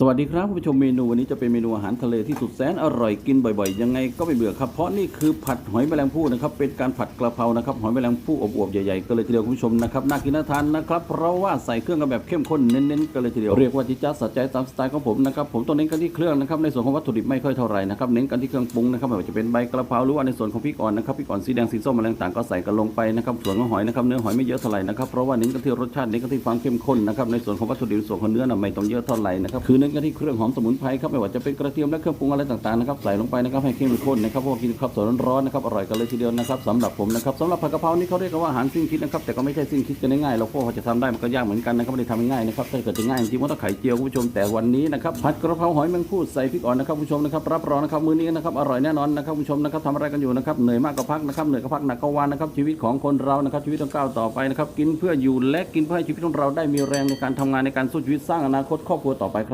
สวัสดีครับคุณผู้ชมเมนูวันนี้จะเป็นเมนูอาหารทะเลที่สุดแสนอร่อยกินบ่อยๆ ยังไงก็ไม่เบื่อครับเพราะนี่คือผัดหอยแมลงภู่นะครับเป็นการผัดกระเพรานะครับหอยแมลงภู่อวบๆใหญ่ๆก็เลยทีเดียวคุณผู้ชมนะครับน่ากินน่าทานนะครับเพราะว่าใส่เครื่องกันแบบเข้มข้นเน้นๆกันเลยทีเดียวเรียกว่าจิจ้าสัใจตามสไตล์ของผมนะครับผมต้องเน้นกันที่เครื่องนะครับในส่วนของวัตถุดิบไม่ค่อยเท่าไหร่นะครับเน้นกันที่เครื่องปรุงนะครับไม่ว่าจะเป็นใบกระเพราหรือว่าในส่วนของพริกอ่อนนะครับพริกอ่อนสีแดงสีส้มอะไรต่างๆก็ใส่กันลงไปนะครับส่วนของหอยนะครับเนื้อหอยไม่เยอะเท่าไหร่นะครับเพราะว่าเน้นกันที่รสชาติเน้นกันที่ความเข้มข้นนะครับในส่วนของวัตถุดิบส่วนของเนื้อน่ะไม่ต้องเยอะเท่าไหร่นะครับคือน้นกันที่เครื่องหอมสมุนไพรครับไม่ว่าจะเป็นกระเทียมและเครื่องปรุงอะไรต่างๆนะครับใส่ลงไปนะครับให้เข้มข้นนะครับเพราะว่ากินข้าวสวยร้อนๆนะครับอร่อยกันเลยทีเดียวนะครับสำหรับผมนะครับสำหรับผัดกะเพรานี่เขาเรียกว่าอาหารสิ้นคิดนะครับแต่ก็ไม่ใช่สิ้นคิดกันง่ายๆเราพวกเขาจะทำได้มันก็ยากเหมือนกันนะครับไม่ได้ทำง่ายนะครับถ้าเกิดจะง่ายจริงๆมันต้องไข่เจียวคุณผู้ชมแต่วันนี้นะครับผัดกระเพราหอยแมงภู่ใส่พริกอ่อนนะครับคุณผู้ชมนะครับรับรองนะครับมื้อนี้นะครับอร่อยแน่นอนนะครับคุณผู้ชมนะครับทำอะไรกันอยู่นะครับเหนื่อยมากก็พักนะครับเหนื่อยก็พักหนักก็วานนะครับชีวิตของคนเรานะครับชีวิตต้องก้าวต่อไปนะครับกินเพื่ออยู่และกินเพื่อให้ชีวิตของเราได้มีแรงในการทำงานในการสู้ชีวิตสร้างอนาคตครอบครัวต่อไปครับ